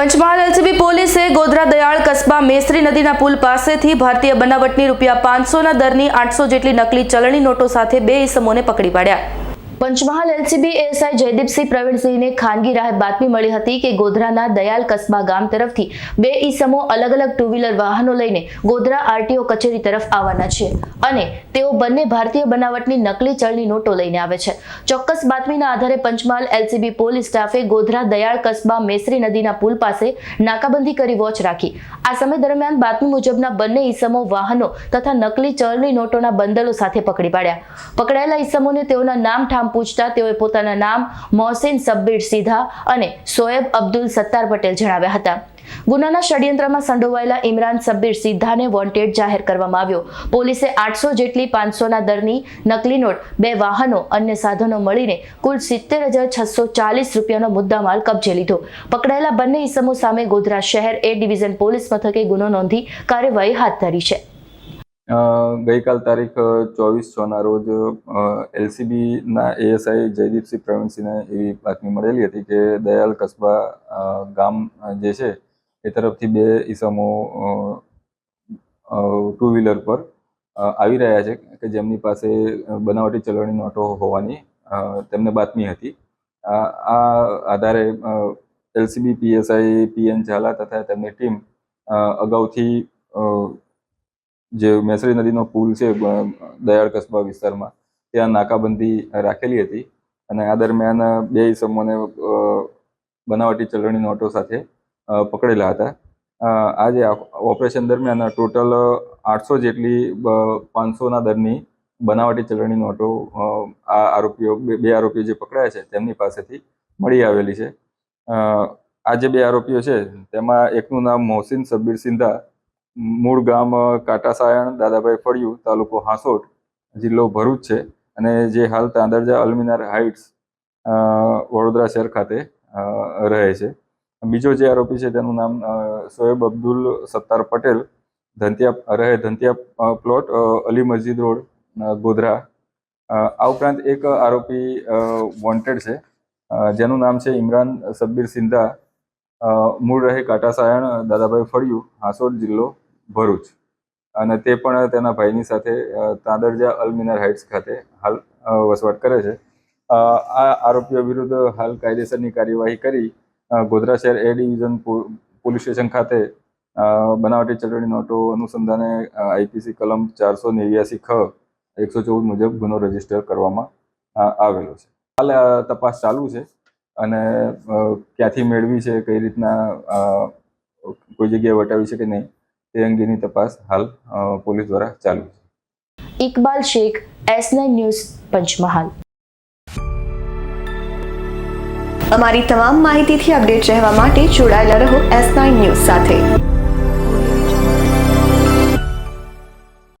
Panchmahal LCB પોલીસે ગોધરા દયાળ કસ્બા મેસરી નદીના પુલ પાસેથી ભારતીય બનાવટની રૂપિયા પાંચસોના દરની આઠસો જેટલી નકલી ચલણી નોટો સાથે બે ઇસમોને પકડી પાડ્યા. પંચમહાલ એલસીબી એએસઆઈ જયદીપસિંહ પ્રવીણસિંહને ખાનગી રાહે બાતમી મળી હતી કે ગોધરાના દયાલ કસ્બા ગામ તરફથી બે ઈસમો અલગ અલગ ટુ વ્હીલર વાહનો લઈને ગોધરા આરટીઓ કચેરી તરફ આવવાના છે અને તેઓ બંને ભારતીય બનાવટની નકલી ચલણી નોટો લઈને આવે છે. ચોક્કસ બાતમીના આધારે પંચમહાલ એલસીબી પોલીસ સ્ટાફે ગોધરા દયાળ કસ્બા મેસરી નદીના પુલ પાસે નાકાબંધી કરી વોચ રાખી. આ સમય દરમિયાન બાતમી મુજબના બંને ઈસમો વાહનો તથા નકલી ચળની નોટોના બંદલો સાથે પકડી પાડ્યા. પકડાયેલા ઈસમોને તેઓના નામ ઠામ પૂછતા તેઓએ પોતાના નામ મોહસિન સબ્બીર સીધા અને સોએબ અબ્દુલ સત્તાર પટેલ જણાવ્યા હતા. ગુનાના ષડયંત્રમાં સંડોવાયેલા ઇમરાન સબ્બીર સિદ્ધાને વોન્ટેડ જાહેર કરવામાં આવ્યો. પોલીસે આઠસો જેટલી પાંચસોના દરની નકલી નોટ, બે વાહનો, અન્ય સાધનો મળીને કુલ સિત્તેર હજાર છસો ચાલીસ રૂપિયાનો મુદ્દામાલ કબજે લીધો. પકડાયેલા બંને ઇસમો સામે ગોધરા શહેર એ ડિવિઝન પોલીસ મથકે ગુનો નોંધી કાર્યવાહી હાથ ધરી છે. ગઈકાલ તારીખ ચોવીસ છના રોજ એલસીબીના એએસઆઈ જયદીપસિંહ પ્રવીણસિંહને એવી બાતમી મળેલી હતી કે દયાલ કસ્બા ગામ જે છે, એ તરફથી બે ઈસમો ટુ વ્હીલર પર આવી રહ્યા છે કે જેમની પાસે બનાવટી ચલણી નોટો હોવાની તેમને બાતમી હતી. આ આધારે એલસીબી, પીએસઆઈ, પીએન ઝાલા તથા તેમની ટીમ અગાઉથી જે મેસરી નદીનો પુલ છે દયાળ કસ્બા વિસ્તારમાં, ત્યાં નાકાબંધી રાખેલી હતી અને આ દરમિયાન બે ઇસમોને બનાવટી ચલણી નોટો સાથે પકડેલા હતા. આજે ઓપરેશન દરમિયાન ટોટલ આઠસો જેટલી પાંચસોના દરની બનાવટી ચલણી નોટો આ આરોપીઓ, બે આરોપીઓ જે પકડાયા છે, તેમની પાસેથી મળી આવેલી છે. આ જે બે આરોપીઓ છે, તેમાં એકનું નામ મોહસિન સબ્બીર સિંધા મૂળ ગામ કાટાસાયણ, દાદાભાઈ ફળિયું, તાલુકો હાંસોટ જિલ્લો ભરૂચ છે. અને જે હાલ તાંદરજા અલ્મિનાર હાઇટ્સ વડોદરા શહેર ખાતે રહે છે. બીજો જે આરોપી છે તેનું નામ સોએબ અબ્દુલ સત્તાર પટેલ. ધંતિયા, રહે ધંતિયા પ્લોટ અલી મસ્જિદ રોડ ગોધરા. આ ઉપરાંત એક આરોપી વોન્ટેડ છે. જેનું નામ છે ઇમરાન સબ્બીર સિંધા. મૂળ રહે કાટાસાયણ દાદાભાઈ ફળિયું હાંસોડ જિલ્લો ભરૂચ. અને તે પણ તેના ભાઈની સાથે તાંદરજા અલમિનાર હાઇટ્સ ખાતે હાલ વસવાટ કરે છે. આ આરોપીઓ વિરુદ્ધ હાલ કાયદેસરની કાર્યવાહી કરી ગોધરા શહેર એ ડિવિઝન પોલીસ સ્ટેશન ખાતે બનાવટી ચલણી નોટો અનુસંધાને આઈપીસી કલમ ચારસો નેવ્યાસી ખ, એકસો ચૌદ મુજબ ગુનો રજિસ્ટર કરવામાં આવેલો છે. હાલ તપાસ ચાલુ છે. અને ક્યાંથી મેળવી છે કઈ રીતના કોઈ જગ્યાએ વટાવી છે કે નહીં તે અંગેની તપાસ હાલ અ, પોલીસ દ્વારા ચાલુ છે. Iqbal Shaikh S nine news Panchmahal. અમારી તમામ માહિતીથી અપડેટ રહેવા માટે જોડાયેલા રહો એસ નાઇન ન્યૂઝ સાથે.